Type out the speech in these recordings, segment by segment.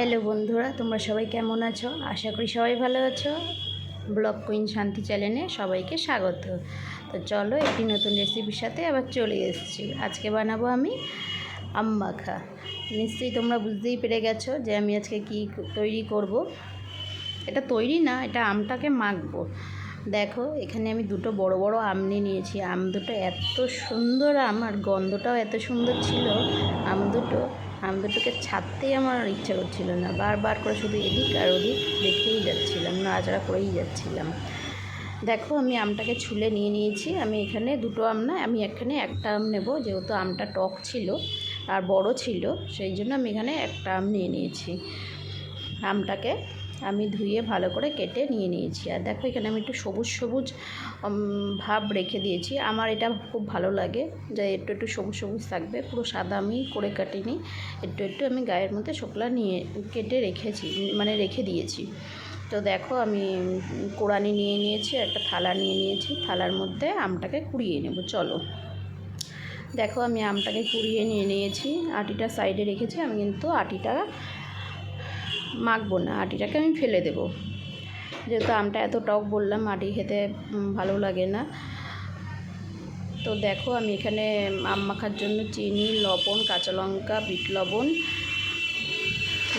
Hello বন্ধুরা, তোমরা সবাই কেমন আছো? আশা করি সবাই ভালো আছো। ব্লগ কুইন শান্তি চ্যানেলে সবাইকে স্বাগত। তো চলো একটি নতুন রেসিপির সাথে আবার চলে এসেছি। আজকে বানাবো আমি আম মাখা। নিশ্চয়ই তোমরা বুঝতেই পেরে গেছো যে আমি আজকে কি তৈরি করব। এটা তৈরি না, এটা আমটাকে মাখবো। দেখো, এখানে আমি দুটো বড় বড় আম নিয়ে নিয়েছি। আম দুটো এত সুন্দর আম, আর গন্ধটাও এত সুন্দর ছিল। আম দুটো আম দুটোকে ছাড়তেই আমার ইচ্ছা করছিল না। বারবার করে শুধু এদিক আর ওদিক দেখেই যাচ্ছিলাম, নাড়াচাড়া করেই যাচ্ছিলাম। দেখো, আমি আমটাকে ছুলে নিয়ে নিয়েছি। আমি এখানে দুটো আম না, আমি এখানে একটা আম নেব, যেহেতু আমটা টক ছিল আর বড় ছিল, সেই জন্য আমি এখানে একটা আম নিয়ে নিয়েছি। আমটাকে আমি ধুয়ে ভালো করে কেটে নিয়ে নিয়েছি। আর দেখো, এখানে আমি একটু সবুজ সবুজ ভাব রেখে দিয়েছি। আমার এটা খুব ভালো লাগে যে একটু একটু সবুজ সবুজ থাকবে। পুরো সাদা আমি করে কাটিনি। একটু একটু আমি গায়ের মধ্যে শুকলা নিয়ে কেটে রেখেছি মানে রেখে দিয়েছি। তো দেখো, আমি কোড়ানি নিয়ে নিয়েছি, একটা থালা নিয়ে নিয়েছি। থালার মধ্যে আমটাকে কুড়িয়ে নেব, চলো। দেখো, আমি আমটাকে কুড়িয়ে নিয়ে নিয়েছি। আটিটা সাইডে রেখেছি। আমি কিন্তু আটিটা মাখবো না আটিটাকে আমি ফেলে দেবো। যেহেতু আমটা এত টক বললাম আটি খেতে ভালো লাগে না। তো দেখো, আমি এখানে আম মাখার জন্য চিনি, লবণ, কাঁচা লঙ্কা, বিট লবণ,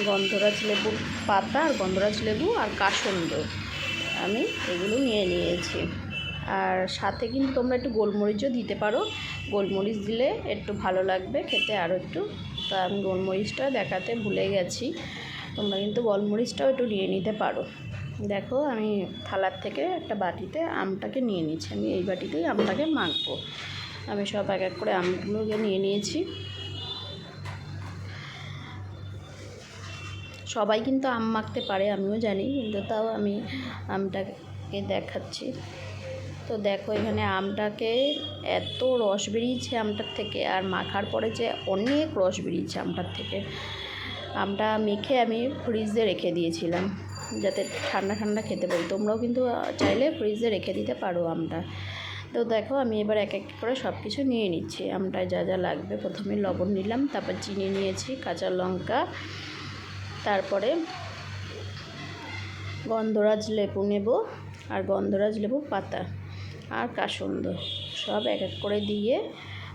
গন্ধরাজ লেবুর পাতা আর গন্ধরাজ লেবু আর কাসন্দ আমি এগুলো নিয়ে নিয়েছি। আর সাথে কিন্তু তোমরা একটু গোলমরিচও দিতে পারো। গোলমরিচ দিলে একটু ভালো লাগবে খেতে আরও একটু। তা আমি গোলমরিচটা দেখাতে ভুলে গেছি। তোমরা কিন্তু গোলমরিচটাও একটু নিয়ে নিতে পারো। দেখো, আমি থালার থেকে একটা বাটিতে আমটাকে নিয়ে নিচ্ছি। আমি এই বাটিতেই আমটাকে মাখবো। আমি সব এক এক করে আমগুলোকে নিয়ে নিয়েছি। সবাই কিন্তু আম মাখতে পারে, আমিও জানি, কিন্তু তাও আমি আমটাকে দেখাচ্ছি। তো দেখো, এখানে আমটাকে এত রস বেরিয়েছে আমটার থেকে, আর মাখার পরে যে অনেক রস বেরিয়েছে আমটার থেকে। আমটা মেখে আমি ফ্রিজে রেখে দিয়েছিলাম, যাতে ঠান্ডা ঠান্ডা খেতে পারি। তোমরাও কিন্তু চাইলে ফ্রিজে রেখে দিতে পারো আমটা। তো দেখো, আমি এবার এক এক করে সব কিছু নিয়ে নিচ্ছি। আমটায় যা যা লাগবে, প্রথমে লবণ নিলাম, তারপর চিনি নিয়েছি, কাঁচা লঙ্কা, তারপরে গন্ধরাজ লেবু নেব আর গন্ধরাজ লেবু পাতা আর কাসন্দ সব এক এক করে দিয়ে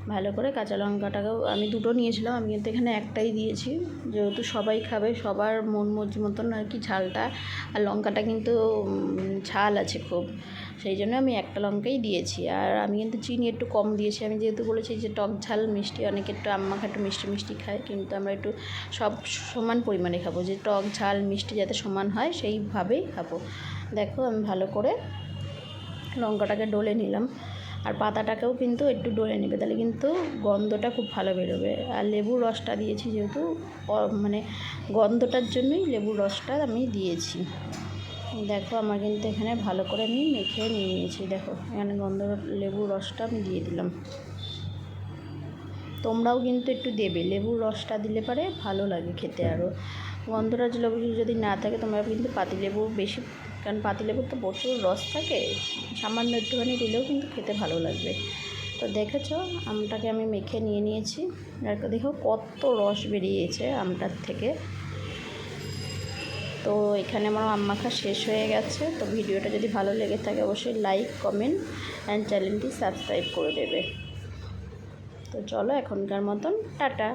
ভালো করে কাঁচা লঙ্কাটাকেও আমি দুটো নিয়েছিলাম। আমি কিন্তু এখানে একটাই দিয়েছি। যেহেতু সবাই খাবে, সবার মন মর্জি মতন আর কি ঝালটা। আর লঙ্কাটা কিন্তু ঝাল আছে খুব। সেই জন্য আমি একটা লঙ্কাই দিয়েছি। আর আমি কিন্তু চিনি একটু কম দিয়েছি। আমি যেহেতু বলেছি যে টক ঝাল মিষ্টি, অনেকে একটু আম্মাখা একটু মিষ্টি মিষ্টি খায়। কিন্তু আমরা একটু সব সমান পরিমাণে খাব। যে টক ঝাল মিষ্টি যাতে সমান হয়, সেইভাবেই খাব। দেখো আমি ভালো করে লঙ্কাটাকে ডলে নিলাম। আর পাতাটাকেও কিন্তু একটু ডলে নেবে, তাহলে কিন্তু গন্ধটা খুব ভালো বেরোবে। আর লেবুর রসটা দিয়েছি যেহেতু মানে গন্ধটার জন্যই লেবুর রসটা আমি দিয়েছি। দেখো আমার কিন্তু এখানে ভালো করে আমি মেখে নিয়ে নিয়েছি, দেখো এখানে গন্ধ, লেবুর রসটা আমি দিয়ে দিলাম। তোমরাও কিন্তু একটু দেবে, লেবুর রসটা দিলে পারে ভালো লাগে খেতে আরও গন্ধরাজ লেবু যদি না থাকে, তোমরা কিন্তু পাতিলেবু বেশি কারণ পাতিলেবুর তো প্রচুর রস থাকে, সামান্য একটুখানি দিলেও কিন্তু খেতে ভালো লাগবে। তো দেখেছ, আমটাকে আমি মেখে নিয়ে নিয়েছি। আর দেখো কত রস বেরিয়েছে আমটার থেকে। তো এখানে আমার আম মাখা শেষ হয়ে গেছে। তো ভিডিওটা যদি ভালো লেগে থাকে, অবশ্যই লাইক, কমেন্ট অ্যান্ড চ্যানেলটি সাবস্ক্রাইব করে দেবে। তো চলো এখনকার মতন, টাটা।